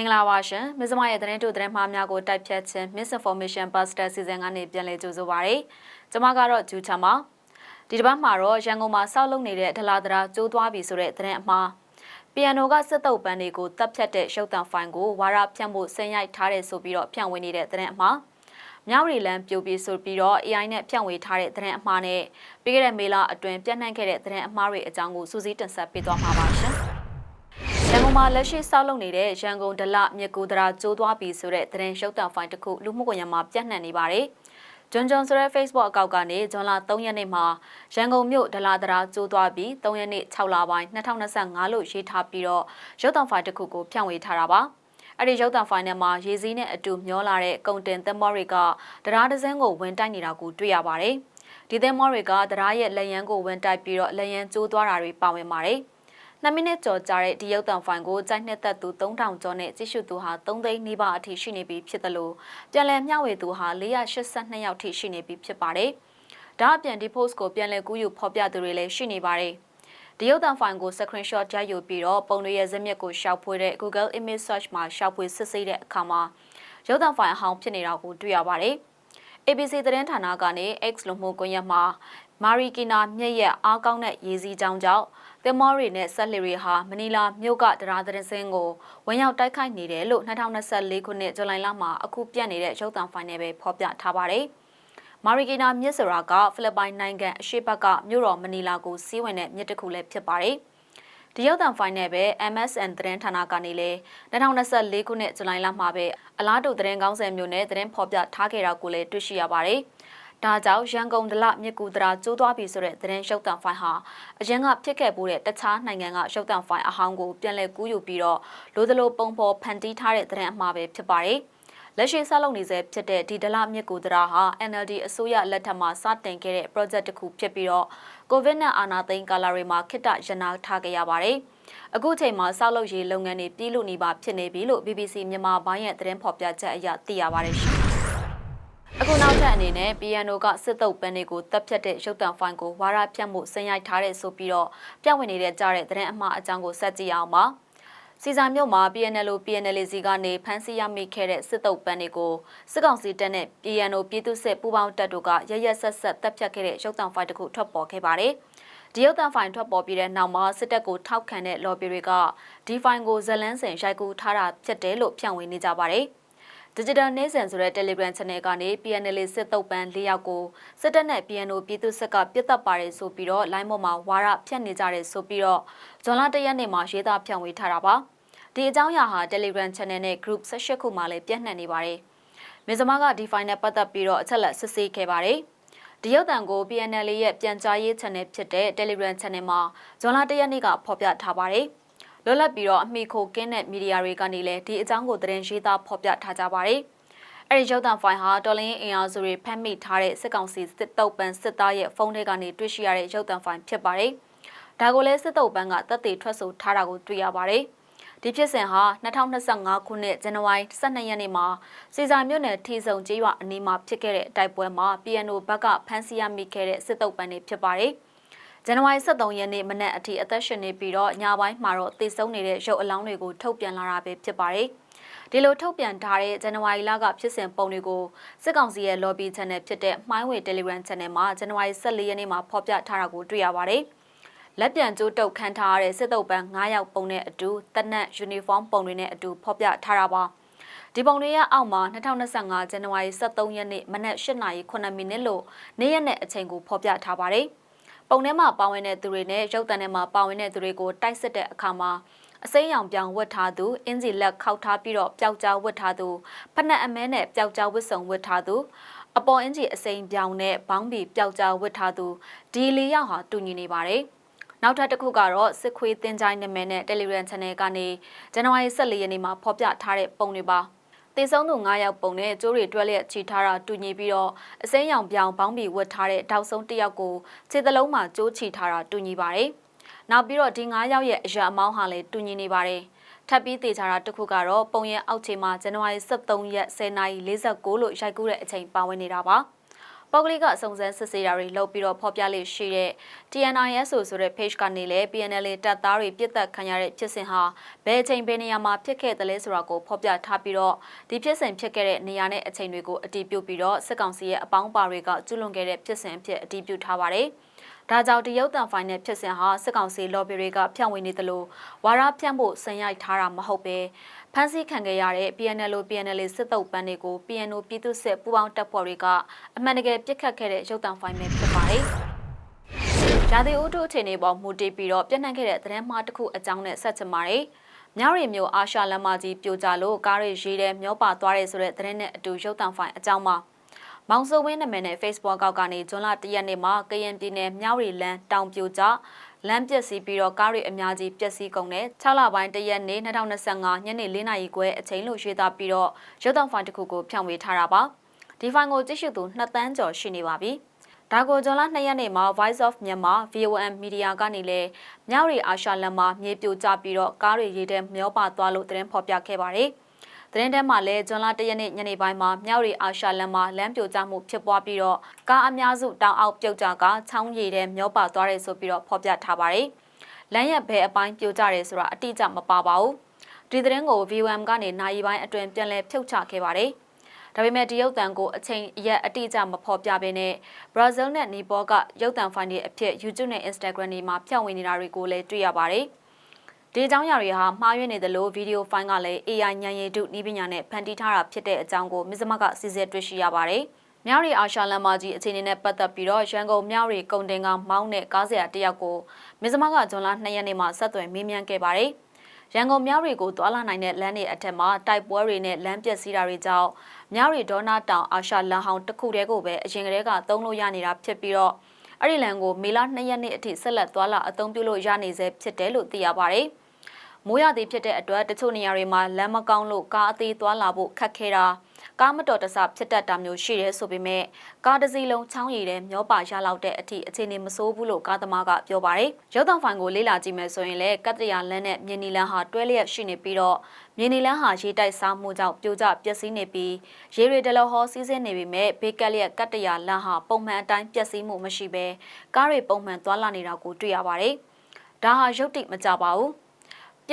င်္ဂလာပါရှင်မစ္စမရဲ့သတင်းတို့သတင်းမှားများကိုတိုက်ဖြတ်ခြင်း misinformation buster စီစဉ်ကနေပြန်လည်ကြိုဆိုပါရစေကျွန်မကတော့ဂျူချာပါဒီတစ်ပတ်မှာတော့ရန်ကုန်မှာစောက်လုပ်နေတဲ့ဒလာဒရာကျိုးသွားပြီဆိုတဲ့သတင်းအမှားပီယန်နိုကစစ်တုပ်ပန်းတွေကိုတပ်ဖြတ်တဲ့ရှုပ်တံဖိုင်ကိုဝါရဖြန့်ဖို့ဆင်ရိုက်ထားတဲ့ဆိုပြီးတော့ဖြန့်ဝေနေတဲ့သတင်းအမှားမြောက်ရီလန်ပြိုပြီးဆိုပြီးတော့ AI နဲ့ဖြန့်ဝေထားတဲ့သတင်းအမှားနဲ့ပြီးခဲ့တဲ့မေလအတွင်းပြန့်နှံ့ခဲ့တဲ့သတင်းအမှားတွေအကြောင်းကိုစူးစီးတင်ဆက်ပေးသွားမှာပါရှင် ရန်ကုန်မှာလက်ရှိစောက်လုပ်နေတဲ့ရန်ကုန်ဒလမြကူဒရာကျိုးသွားပြီဆိုတဲ့သတင်းရှုပ်တံဖိုင်တစ်ခုလူမှုကွန်ရက်မှာပြန့်နှံ့နေပါတယ်။ဂျွန်ဂျွန်ဆိုတဲ့ Facebook အကောင့်ကနေဇွန်လ3ရက်နေ့မှာရန်ကုန်မြို့ဒလာဒရာကျိုးသွားပြီး3ရက်နေ့6လပိုင်း2025လို့ရေးထားပြီးတော့ရုပ်သံဖိုင်တစ်ခုကိုဖြန့်ဝေထားတာပါ။အဲ့ဒီရုပ်သံဖိုင်ထဲမှာရေစည်းနဲ့အတူမျောလာတဲ့ကုံတင်သင်္ဘောတွေကတရားဒဇင်းကိုဝင်တိုက်နေတာကိုတွေ့ရပါတယ်။ဒီသင်္ဘောတွေကတရားရဲ့လက်ရန်ကိုဝင်တိုက်ပြီးတော့လက်ရန်ကျိုးသွားတာတွေပါဝင်ပါတယ်။ 2မိနစ်ကျော်ကြာတဲ့ဒီရုပ်သံဖိုင်ကိုကြိုက်နှစ်သက်သူ3000ကျော်နဲ့ကြည့်ရှုသူဟာ3သိန်းနီးပါးအထိရှိနေပြီဖြစ်တယ်လို့ပြန်လည်မျှဝေသူဟာ482ယောက်ထိရှိနေပြီဖြစ်ပါတယ်။ဒါအပြင်ဒီ post ကိုပြန်လည်ကူးယူဖော်ပြသူတွေလည်းရှိနေပါတယ်။ဒီရုပ်သံဖိုင်ကို screenshot ရိုက်ယူပြီးတော့ပုံတွေရဲ့ဇာတ်မြစ်ကိုရှောက်ဖွေးတဲ့ Google Image Search မှာရှောက်ဖွေးစစ်ဆေးတဲ့အခါမှာရုပ်သံဖိုင်အဟောင်းဖြစ်နေတာကိုတွေ့ရပါတယ်။ ABC သတင်းဌာနကနေ X လူမှုကွန်ရက်မှာမာရီကီနာမြက်ရဲ့အားကောင်းတဲ့ရေးစည်းကြောင်းကြောင့် သင်္ဘောတွေနဲ့ဆက်လှေတွေဟာမနီလာမြို့ကတရားသတင်းစင်းကိုဝင်ရောက်တိုက်ခိုက်နေတယ်လို့2024ခုနှစ်ဇူလိုင်လမှာအခုပြတ်နေတဲ့ရုပ်သံဖိုင်နယ်ပဲဖော်ပြထားပါတယ်။မာရီကီနာမြစ်စရာကဖိလစ်ပိုင်နိုင်ငံအရှေ့ဘက်ကမြို့တော်မနီလာကိုစီးဝင်တဲ့မြစ်တစ်ခုလည်းဖြစ်ပါတယ်။ဒီရုပ်သံဖိုင်နယ်ပဲ MSN သတင်းဌာနကနေလေ2024ခုနှစ်ဇူလိုင်လမှာပဲအလားတူသတင်းကောင်းစင်မျိုးနဲ့သတင်းဖော်ပြထားခဲ့တာကိုလည်းတွေ့ရှိရပါတယ်။ ဒါကြောင့်ရန်ကုန်ဒလမြစ်ကူတရာကျိုးသွားပြီဆိုတဲ့သတင်းရှုပ်တံဖိုင်ဟာအရင်ကဖြစ်ခဲ့ပိုးတဲ့တခြားနိုင်ငံကရှုပ်တံဖိုင်အဟောင်းကိုပြန်လည်ကူးယူပြီးတော့လိုသလိုပုံဖော်ဖန်တီးထားတဲ့သတင်းအမှားပဲဖြစ်ပါတယ်။လက်ရှိဆက်လုပ်နေစေဖြစ်တဲ့ဒီဒလမြစ်ကူတရာဟာ NLD အစိုးရလက်ထက်မှာစတင်ခဲ့တဲ့ project တစ်ခုဖြစ်ပြီးတော့ကိုဗစ်နဲ့အာဏာသိမ်းကာလတွေမှာခိတ္တရနာထားခဲ့ရပါတယ်။အခုချိန်မှာစောက်လုပ်ရေးလုပ်ငန်းတွေပြည်လို့နေပါဖြစ်နေပြီလို့ BBC မြန်မာပိုင်းရဲ့သတင်းဖော်ပြချက်အရသိရပါတယ်ရှင်။ အခုနောက်ထပ်အနေနဲ့ piano ကစစ်တုပ်ပန်းတွေကိုတပ်ဖြတ်တဲ့ရုပ်တံဖိုင်ကိုဝါရဖြတ်မှုဆင်ရိုက်ထားတဲ့ဆိုပြီးတော့ပြဝင်နေတဲ့ကြားတဲ့သတင်းအမှားအကြောင်းကိုဆက်ကြည့်အောင်ပါစီစာမြို့မှာ PNL PNL စီကနေဖမ်းဆီးရမိခဲ့တဲ့စစ်တုပ်ပန်းတွေကိုစစ်ကောင်စီတပ်နဲ့ PNO ပြည်သူ့စစ်ပူးပေါင်းတပ်တို့ကရရဆက်ဆက်တပ်ဖြတ်ခဲ့တဲ့ရုပ်တံဖိုင်တစ်ခုထွက်ပေါ်ခဲ့ပါတယ်ဒီရုပ်သံဖိုင်ထွက်ပေါ်ပြီးတဲ့နောက်မှာစစ်တပ်ကိုထောက်ခံတဲ့ lobby တွေကဒီဖိုင်ကိုဇလန်းစင်ရိုက်ကူးထားတာဖြစ်တယ်လို့ဖြန့်ဝေနေကြပါတယ်။ Digital နေစဉ်ဆိုတဲ့ Telegram Channel ကနေ PNL စစ်တုပ်ပန်း၄ယောက်ကိုစစ်တပ်နဲ့ PNO ပြည်သူစစ်ကပြစ်တက်ပါတယ်ဆိုပြီးတော့ line ပေါ်မှာဝါရဖြတ်နေကြတယ်ဆိုပြီးတော့ဇွန်လ၁ရက်နေ့မှာရေးသားဖြန့်ဝေထားတာပါဒီအကြောင်းအရာဟာ Telegram Channel နဲ့ Group 18ခုမှာလည်းပြန့်နှံ့နေပါတယ်မြေစမကဒီ file နဲ့ပတ်သက်ပြီးတော့အချက်လက်စစ်ဆေးခဲ့ပါတယ်ဒီရုပ်သံကို PNL ရဲ့ပြန်ကြားရေး channel ဖြစ်တဲ့ Telegram channel မှာဇွန်လ၁ရက်နေ့ကဖော်ပြထားပါတယ်။ လွတ်လပ်ပြီးတော့အမိခိုကင်းတဲ့မီဒီယာတွေကနေလည်းဒီအကြောင်းကိုသတင်းရေးသားဖော်ပြထားကြပါတယ်။အဲဒီရုပ်သံဖိုင်ဟာတော်လင်းအင်အားစုတွေဖမ်းမိထားတဲ့စစ်ကောင်စီစစ်တုပ်ပန်းစစ်သားရဲ့ဖုန်းထဲကနေတွေ့ရှိရတဲ့ရုပ်သံဖိုင်ဖြစ်ပါတယ်။ဒါကိုလည်းစစ်တုပ်ပန်းကတပ်တွေထွက်ဆိုထားတာကိုတွေ့ရပါတယ်။ဒီဖြစ်စဉ်ဟာ2025ခုနှစ်ဇန်နဝါရီ12ရက်နေ့မှာစီစာမြို့နယ်ထီဆုံကျေးရွာအနီးမှာဖြစ်ခဲ့တဲ့တိုက်ပွဲမှာ PNO ဘက်ကဖမ်းဆီးရမိခဲ့တဲ့စစ်တုပ်ပန်းတွေဖြစ်ပါတယ်။ ဇန်နဝါရီ23ရက်နေ့မနက်အထိအသက်ရှင်နေပြီးတော့ညပိုင်းမှာတော့တည်ဆုံနေတဲ့ရုပ်အလောင်းတွေကိုထုတ်ပြန်လာတာပဲဖြစ်ပါတယ်။ဒီလိုထုတ်ပြန်ထားတဲ့ဇန်နဝါရီလကဖြစ်စဉ်ပုံတွေကိုစစ်ကောင်စီရဲ့ lobby channel ဖြစ်တဲ့မှိုင်းဝေ Telegram channel မှာဇန်နဝါရီ14ရက်နေ့မှာဖော်ပြထားတာကိုတွေ့ရပါတယ်။လက်ပြန်ကျိုးတုပ်ခန်းထားရတဲ့စစ်တုပ်ပန်း9ယောက်ပုံနဲ့အတူတနက် uniform ပုံတွေနဲ့အတူဖော်ပြထားတာပါ။ဒီပုံတွေရဲ့အောက်မှာ2025ဇန်နဝါရီ23ရက်နေ့မနက်8:09မိနစ်လို့နေ့ရက်နဲ့အချိန်ကိုဖော်ပြထားပါတယ်။ ပုံထဲမှာပါဝင်တဲ့သူတွေနဲ့ရုပ်သံထဲမှာပါဝင်တဲ့သူတွေကိုတိုက်စစ်တဲ့အခါမှာအစိမ်းရောင်ပြောင်ဝတ်ထားသူအင်ဂျီလက်ခောက်ထားပြီးတော့ပျောက်ကြားဝတ်ထားသူဖက်နှက်အမဲနဲ့ပျောက်ကြားဝတ်စုံဝတ်ထားသူအပေါ်အင်ဂျီအစိမ်းပြောင်နဲ့ဘောင်းဘီပျောက်ကြားဝတ်ထားသူဒီလေးယောက်ဟာတူညီနေပါတယ်နောက်ထပ်တစ်ခုကတော့စစ်ခွေးတင်ကြိုင်းနာမည်နဲ့ Telegram Channel ကနေဇန်နဝါရီ14ရက်နေ့မှာဖော်ပြထားတဲ့ပုံတွေပါ။ တေဆုံးသူ9ယောက်ပုံနဲ့ကျိုးတွေတွဲလျက်ချီထားတာတူညီပြီးတော့အစိမ်းရောင်ပြောင်ဘောင်းဘီဝတ်ထားတဲ့တောက်ဆုံးတစ်ယောက်ကိုခြေသလုံးမှာကျိုးချီထားတာတူညီပါတယ်။နောက်ပြီးတော့ဒီ9ယောက်ရဲ့အရာအမောင်းဟာလည်းတူညီနေပါတယ်။ထပ်ပြီးတေချာတာတစ်ခုကတော့ပုံရဲ့အောက်ခြေမှာဇန်နဝါရီ23ရက်10:46လို့ရိုက်ကူးတဲ့အချိန်ပါဝင်နေတာပါ။ ပုဂ္ဂလိကစုံစမ်းစစ်ဆေးတာတွေလုပ်ပြီးတော့ဖော်ပြလေးရှိတဲ့ TNISO ဆိုတဲ့ page ကနေလည်း PNL တပ်သားတွေပြစ်တက်ခံရတဲ့ဖြစ်စဉ်ဟာဘယ်အချိန်ဘယ်နေရာမှာဖြစ်ခဲ့တယ်လဲဆိုတာကိုဖော်ပြထားပြီးတော့ဒီဖြစ်စဉ်ဖြစ်ခဲ့တဲ့နေရာနဲ့အချိန်တွေကိုအတည်ပြုပြီးတော့စစ်ကောင်စီရဲ့အပေါင်းပါတွေကကျူးလွန်ခဲ့တဲ့ဖြစ်စဉ်အဖြစ်အတည်ပြုထားပါတယ်။ ဒါကြောင့်တရုတ်တန်ဖိုင်နယ်ဖြစ်စဉ်ဟာစစ်ကောင်စီ lobby တွေကဖြန့်ဝေနေသလိုဝါရဖြန့်ဖို့စံရိုက်ထားတာမဟုတ်ပဲဖမ်းဆီးခံခဲ့ရတဲ့ PNL PNL စစ်တုပ်ပန်းတွေကို PNO ပြည်သူ့စစ်ပူးပေါင်းတပ်ဖွဲ့တွေကအမှန်တကယ်ပြစ်ခတ်ခဲ့တဲ့ရုပ်သံဖိုင်ပဲဖြစ်ပါတယ်။ရာသီဥတုအခြေအနေပေါ်မူတည်ပြီးတော့ပြန့်နှံ့ခဲ့တဲ့သတင်းမှားတစ်ခုအကြောင်းနဲ့ဆက်ချင်ပါတယ်။မြောက်ရီမျိုးအာရှလမ်းမကြီးပြိုကျလို့ကားတွေရေးတဲ့မျောပါသွားတယ်ဆိုတဲ့သတင်းနဲ့အတူရုပ်သံဖိုင်အကြောင်းမှာ မောင်စိုးဝင်းနာမည်နဲ့ Facebook ကောက်ကနေဇွန်လ၁ရက်နေ့မှာကရင်ပြည်နယ်မြောက်ရီလန်းတောင်ပြိုကျလမ်းပျက်စီးပြီးတော့ကားတွေအများကြီးပျက်စီးကုန်တယ်6လပိုင်းတရက်နေ့2025ညနေ4နာရီခွဲအချိန်လို့ရေးသားပြီးတော့ရုပ်သံဖိုင်တစ်ခုကိုဖြန့်ဝေထားတာပါဒီဖိုင်ကိုကြည့်ရှုသူ2တန်းကျော်ရှိနေပါပြီဒါကိုဇွန်လ2ရက်နေ့မှာ Voice of Myanmar VOM Media ကနေလည်းမြောက်ရီအာရှလမ်းမှာမြေပြိုကျပြီးတော့ကားတွေရေးတဲ့မျောပါသွားလို့သတင်းဖော်ပြခဲ့ပါတယ်။ သတင်းထဲမှာလည်းဇွန်လ၁ရက်နေ့ညနေပိုင်းမှာမြောက်ရီအာရှလမ်းမှာလမ်းပြိုကျမှုဖြစ်ပွားပြီးတော့ကားအများစုတောင်အောက်ပြုတ်ကျကချောင်းရည်တဲ့မျောပါသွားတယ်ဆိုပြီးတော့ဖော်ပြထားပါတယ်။လမ်းရက်ဘဲအပိုင်းပြိုကျတယ်ဆိုတာအတိအကျမပါပါဘူး။ဒီသတင်းကို VOM ကနေနိုင်ပိုင်းအတွင်ပြန်လည်ဖြုတ်ချခဲ့ပါတယ်။ဒါပေမဲ့ဒီရုပ်သံကိုအချိန်ရက်အတိအကျမဖော်ပြဘဲနဲ့ဘရာဇီးနဲ့နီပေါကရုပ်သံဖိုင်တွေအဖြစ် YouTube နဲ့ Instagram တွေမှာဖြန့်ဝေနေတာတွေကိုလည်းတွေ့ရပါတယ်။ ဒီအကြောင်းအရာတွေဟာမှားယွင်းနေတယ်လို့ဗီဒီယိုဖိုင်ကလည်း AI ဉာဏ်ရည်တုနည်းပညာနဲ့ဖန်တီးထားတာဖြစ်တဲ့အကြောင်းကိုမစ္စမကစီစစ်တွေ့ရှိရပါတယ်။မြောက်ရီအာရှလမ်းမကြီးအခြေအနေနဲ့ပတ်သက်ပြီးတော့ရန်ကုန်မြောက်ရီကုန်တင်ကမောင်းတဲ့ကားဆရာတယောက်ကိုမစ္စမကဇွန်လ2ရက်နေ့မှာဆက်သွယ်မေးမြန်းခဲ့ပါတယ်။ရန်ကုန်မြောက်ရီကိုသွာလာနိုင်တဲ့လမ်းတွေအထက်မှာတိုက်ပွဲတွေနဲ့လမ်းပျက်စီးတာတွေကြောင့်မြောက်ရီဒေါနာတောင်အာရှလမ်းဟောင်းတစ်ခုတည်းကိုပဲအရင်ကတည်းကသုံးလို့ရနေတာဖြစ်ပြီးတော့အဲ့ဒီလမ်းကိုမေလ2ရက်နေ့အထိဆက်လက်သွာလာအသုံးပြုလို့ရနေစေဖြစ်တယ်လို့သိရပါတယ်။ မိုးရသည်ဖြစ်တဲ့အတွက်တချို့နေရာတွေမှာလမ်းမကောင်းလို့ကားအသေးသွားလာဖို့ခက်ခဲတာကားမတော်တဆဖြစ်တတ်တာမျိုးရှိရဲဆိုပေမဲ့ကားတစ်စီးလုံးချောင်းရည်တဲ့မျောပါရလောက်တဲ့အထိအခြေအနေမဆိုးဘူးလို့ကားသမားကပြောပါတယ်။ရုပ်သံဖိုင်ကိုလေ့လာကြည့်မယ်ဆိုရင်လည်းကတ္တရာလမ်းနဲ့မြင်းနီလန်းဟာတွဲလျက်ရှိနေပြီးတော့မြင်းနီလန်းဟာရေတိုက်စားမှုကြောင့်ပြိုကျပျက်စီးနေပြီးရေတွေတလဟောစီးဆင်းနေပေမဲ့ဘေးကက်လျက်ကတ္တရာလမ်းဟာပုံမှန်အတိုင်းပျက်စီးမှုမရှိဘဲကားတွေပုံမှန်သွားလာနေတာကိုတွေ့ရပါတယ်။ဒါဟာရုပ်တိမကြပါဘူး။ပျ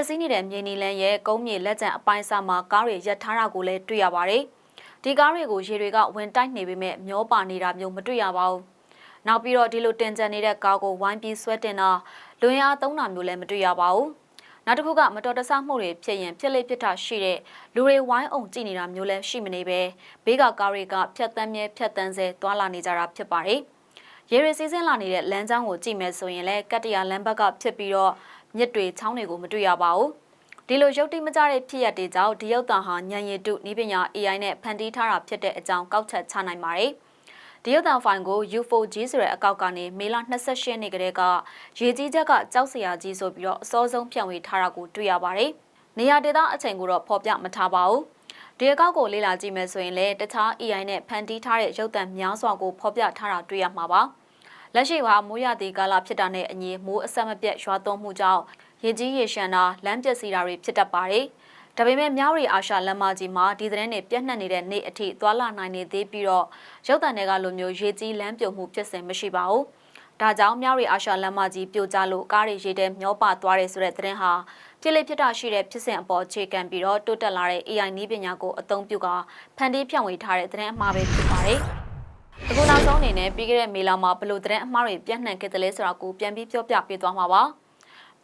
က်စီးနေတဲ့မြေနီလန်းရဲ့ကုန်းမြေလက်ကျန်အပိုင်းစားမှာကားတွေရပ်ထားတာကိုလည်းတွေ့ရပါတယ်။ဒီကားတွေကိုရေတွေကဝင်တိုက်နေပေမဲ့မျောပါနေတာမျိုးမတွေ့ရပါဘူး။နောက်ပြီးတော့ဒီလိုတင်ကြံနေတဲ့ကားကိုဝိုင်းပြီးဆွဲတင်တာလွင်အားသုံးတာမျိုးလည်းမတွေ့ရပါဘူး။နောက်တစ်ခုကမတော်တဆမှုတွေဖြစ်ရင်ဖြစ်လေဖြစ်တာရှိတဲ့လူတွေဝိုင်းအောင်ကြည့်နေတာမျိုးလည်းရှိမနေပဲဘေးကကားတွေကဖြတ်တန်းမြဲဖြတ်တန်းစေသွာလာနေကြတာဖြစ်ပါတယ်။ရေရီစီးဆင်းလာနေတဲ့လမ်းကြောင်းကိုကြည့်မယ်ဆိုရင်လည်းကတ္တရာလမ်းဘက်ကဖြစ်ပြီးတော့ မြစ်တွေချောင်းတွေကိုမတွေ့ရပါဘူး။ဒီလိုရုပ်တိမကျတဲ့ဖြစ်ရပ်တွေကြောင့်ဒီရုပ်သံဟာဉာဏ်ရည်တုနည်းပညာ AI နဲ့ဖန်တီးထားတာဖြစ်တဲ့အကြောင်းကောက်ချက်ချနိုင်ပါတယ်။ဒီရုပ်သံဖိုင်ကို U4G ဆိုတဲ့အကောက်ကနေမေလ28ရက်နေ့ကတည်းကရေကြီးချက်ကကြောက်စရာကြီးဆိုပြီးတော့အစောဆုံးဖြန့်ဝေထားတာကိုတွေ့ရပါတယ်။နေရာဒေသအချိန်ကိုတော့ဖော်ပြမထားပါဘူး။ဒီအကောက်ကိုလေ့လာကြည့်မယ်ဆိုရင်လည်းတခြား AI နဲ့ဖန်တီးထားတဲ့ရုပ်သံများစွာကိုဖော်ပြထားတာတွေ့ရမှာပါ။ လက်ရှိမှာမိုးရသည့်ကာလဖြစ်တာနဲ့အညီမိုးအဆက်မပြတ်ရွာသွန်းမှုကြောင့်ရေကြီးရေရှမ်းတာလမ်းပျက်စီးတာတွေဖြစ်တတ်ပါတယ်။ဒါပေမဲ့မြောက်ရီအာရှလမ်းမကြီးမှာဒီသတင်းတွေပြန့်နှံ့နေတဲ့နေ့အထိသွာလာနိုင်နေသေးပြီးတော့ရုပ်တံတွေကလိုမျိုးရေကြီးလမ်းပြုံမှုဖြစ်စဉ်မရှိပါဘူး။ဒါကြောင့်မြောက်ရီအာရှလမ်းမကြီးပြိုကျလို့ကားတွေရေထဲမျောပါသွားတယ်ဆိုတဲ့သတင်းဟာပြစ်လေးဖြစ်တာရှိတဲ့ဖြစ်စဉ်အပေါ်ခြေခံပြီးတော့တိုးတက်လာတဲ့ AI နည်းပညာကိုအသုံးပြုကဖန်တီးဖြန့်ဝေထားတဲ့သတင်းအမှားပဲဖြစ်ပါတယ်။ အခုနောက်ဆုံးအနေနဲ့ပြီးခဲ့တဲ့မေလမှာဘလို့သတင်းအမှားတွေပြန့်နှံ့ခဲ့တယ်လဲဆိုတာကိုပြန်ပြီးပြောပြပေးသွားမှာပါ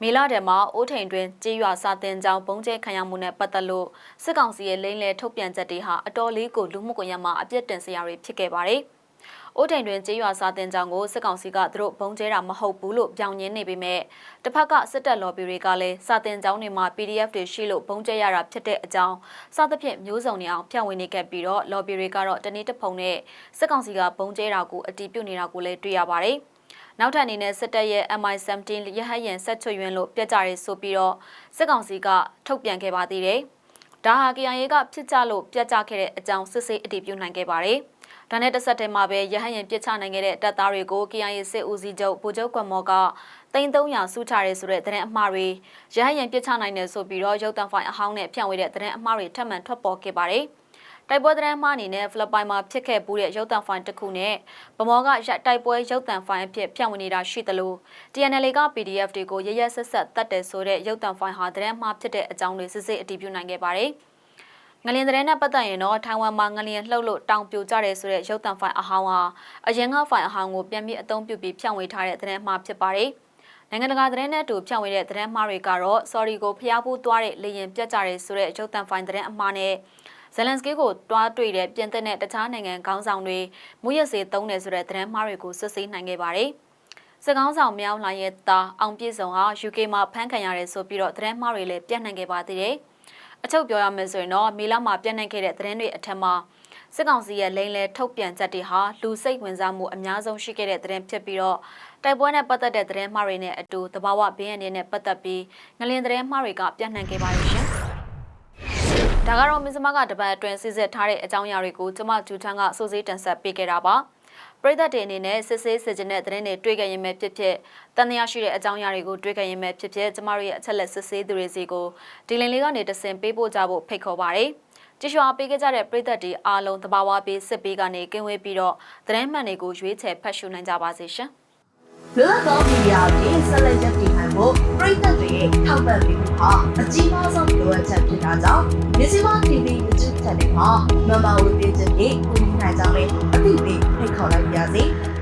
မေလထဲမှာအိုးထိန်တွင်ကြေးရွာစာတင်ကြောင်းပုံကျဲခံရမှုနဲ့ပတ်သက်လို့စစ်ကောင်စီရဲ့လိမ့်လေထုတ်ပြန်ချက်တွေဟာအတော်လေးကိုလူမှုကွန်ရက်မှာအပြစ်တင်စရာတွေဖြစ်ခဲ့ပါတယ်။ အိုးတိန်တွင်ကြေးရွာစာတင်ကြောင်ကိုစစ်ကောင်စီကသူတို့ဘုံကျဲတာမဟုတ်ဘူးလို့ပြောင်းညင်းနေပေမဲ့တစ်ဖက်ကစစ်တပ် lobby တွေကလည်းစာတင်ကြောင်တွေမှာ PDF တွေရှိလို့ဘုံကျဲရတာဖြစ်တဲ့အကြောင်းစသဖြင့်မျိုးစုံနေအောင်ဖြန့်ဝေနေခဲ့ပြီးတော့ lobby တွေကတော့တနေ့တစ်ဖုံနဲ့စစ်ကောင်စီကဘုံကျဲတာကိုအတီးပြုတ်နေတာကိုလည်းတွေ့ရပါတယ်နောက်ထပ်အနေနဲ့စစ်တပ်ရဲ့ MI17 ရဟတ်ယာဉ်ဆက်ချွတ်ယွင်းလို့ပြက်ကြရဲဆိုပြီးတော့စစ်ကောင်စီကထုတ်ပြန်ခဲ့ပါသေးတယ်။ ဒါဟာ KIA ကဖြစ်ကြလို့ပြက်ကြခဲ့တဲ့အကြောင်းစစ်ဆေးအတည်ပြုနိုင်ခဲ့ပါတယ်။ဒါနဲ့တစ်ဆက်တည်းမှာပဲရဟန်းရင်ပြစ်ချနိုင်ခဲ့တဲ့တပ်သားတွေကို KIA စစ်ဦးစီးချုပ်ဗိုလ်ချုပ်ကွမ်မော်က3300စုချရဲဆိုတဲ့သတင်းအမှားတွေရဟန်းရင်ပြစ်ချနိုင်တယ်ဆိုပြီးတော့ရုပ်သံဖိုင်အဟောင်းနဲ့ဖြန့်ဝေတဲ့သတင်းအမှားတွေထပ်မံထွက်ပေါ်ခဲ့ပါတယ်။ တတိုက်ပွဲသတင်းမှအနေနဲ့ဖိလစ်ပိုင်မှာဖြစ်ခဲ့ပူးတဲ့ရုပ်သံဖိုင်တစ်ခုနဲ့ဗမောကရတိုက်ပွဲရုပ်သံဖိုင်အဖြစ်ဖြန့်ဝေနေတာရှိသလို TNL က PDF တွေကိုရရဆက်ဆက်တတ်တယ်ဆိုတဲ့ရုပ်သံဖိုင်ဟာသတင်းမှားဖြစ်တဲ့အကြောင်းတွေစစ်စစ်အတည်ပြုနိုင်ခဲ့ပါတယ်။ငလျင်တဲ့နဲ့ပတ်သက်ရင်တော့ထိုင်ဝမ်မှာငလျင်လှုပ်လို့တောင်ပြိုကျတယ်ဆိုတဲ့ရုပ်သံဖိုင်အဟောင်းဟာအရင်ကဖိုင်အဟောင်းကိုပြန်ပြီးအသုံးပြုပြီးဖြန့်ဝေထားတဲ့သတင်းမှားဖြစ်ပါတယ်။နိုင်ငံတကာသတင်းနဲ့အတူဖြန့်ဝေတဲ့သတင်းမှားတွေကတော့ sorry ကိုဖျားဖို့သွားတဲ့လေရင်ပြတ်ကြတယ်ဆိုတဲ့ရုပ်သံဖိုင်သတင်းအမှားနဲ့ ဇလန်စကီကိုတွားတွေ့တဲ့ပြင်သစ်နဲ့တခြားနိုင်ငံခေါင်းဆောင်တွေမူရစေသုံးတယ်ဆိုတဲ့သတင်းမှားတွေကိုစစ်ဆေးနိုင်ခဲ့ပါတယ်။စကောင်းဆောင်မြောင်းလိုင်းရဲ့သားအောင်ပြည့်စုံဟာ UK မှာဖမ်းခံရတယ်ဆိုပြီးတော့သတင်းမှားတွေလည်းပြန့်နှံ့ခဲ့ပါသေးတယ်။အချုပ်ပြောရမယ်ဆိုရင်တော့မေလမှာပြန့်နှံ့ခဲ့တဲ့သတင်းတွေအထက်မှာစစ်ကောင်စီရဲ့လိန်လဲထုတ်ပြန်ချက်တွေဟာလူစိတ်ဝင်စားမှုအများဆုံးရှိခဲ့တဲ့သတင်းဖြစ်ပြီးတော့တိုက်ပွဲနဲ့ပတ်သက်တဲ့သတင်းမှားတွေနဲ့အတူတဘာဝဘေးရန်တွေနဲ့ပတ်သက်ပြီးငလင်သတင်းမှားတွေကပြန့်နှံ့ခဲ့ပါရရှင်။ ဒါကတော့မင်းစမကတပတ်အတွင်းစစ်စစ်ထားတဲ့အကြောင်းအရာတွေကိုကျမဂျူထန်းကစိုးစေးတင်ဆက်ပေးခဲ့တာပါပရိသတ်တွေအနေနဲ့စစ်ဆေးစစ်ကျင်တဲ့သတင်းတွေတွေ့ကြရင်ပဲဖြစ်ဖြစ်တန်တရားရှိတဲ့အကြောင်းအရာတွေကိုတွေ့ကြရင်ပဲဖြစ်ဖြစ်ကျမတို့ရဲ့အချက်လက်စစ်ဆေးသူတွေစီကိုဒီလင်လေးကနေတဆင်ပေးပို့ကြဖို့ဖိတ်ခေါ်ပါတယ်ကြည့်ရှုအားပေးခဲ့ကြတဲ့ပရိသတ်တွေအားလုံးတဘာဝပေးစစ်ပေးကနေကင်းဝေးပြီးတော့သတင်းမှန်တွေကိုရွေးချယ်ဖတ်ရှုနိုင်ကြပါစေရှင်လွတ်သောမီဒီယာအပြင်ဆက်လက်ရပ်တည်နိုင်ဖို့ ပြည်သက်တွေရဲ့ထောက်ပံ့ပေးမှုဟာအကြီးမားဆုံးလိုအပ်ချက်ဖြစ်တာကြောင့်မြစီမ TV YouTube Channel မှာမမဝေပေးခြင်းဖြင့်ကူညီနိုင်ကြမယ်အသိပေးဖိတ်ခေါ်လိုက်ပါရစေ။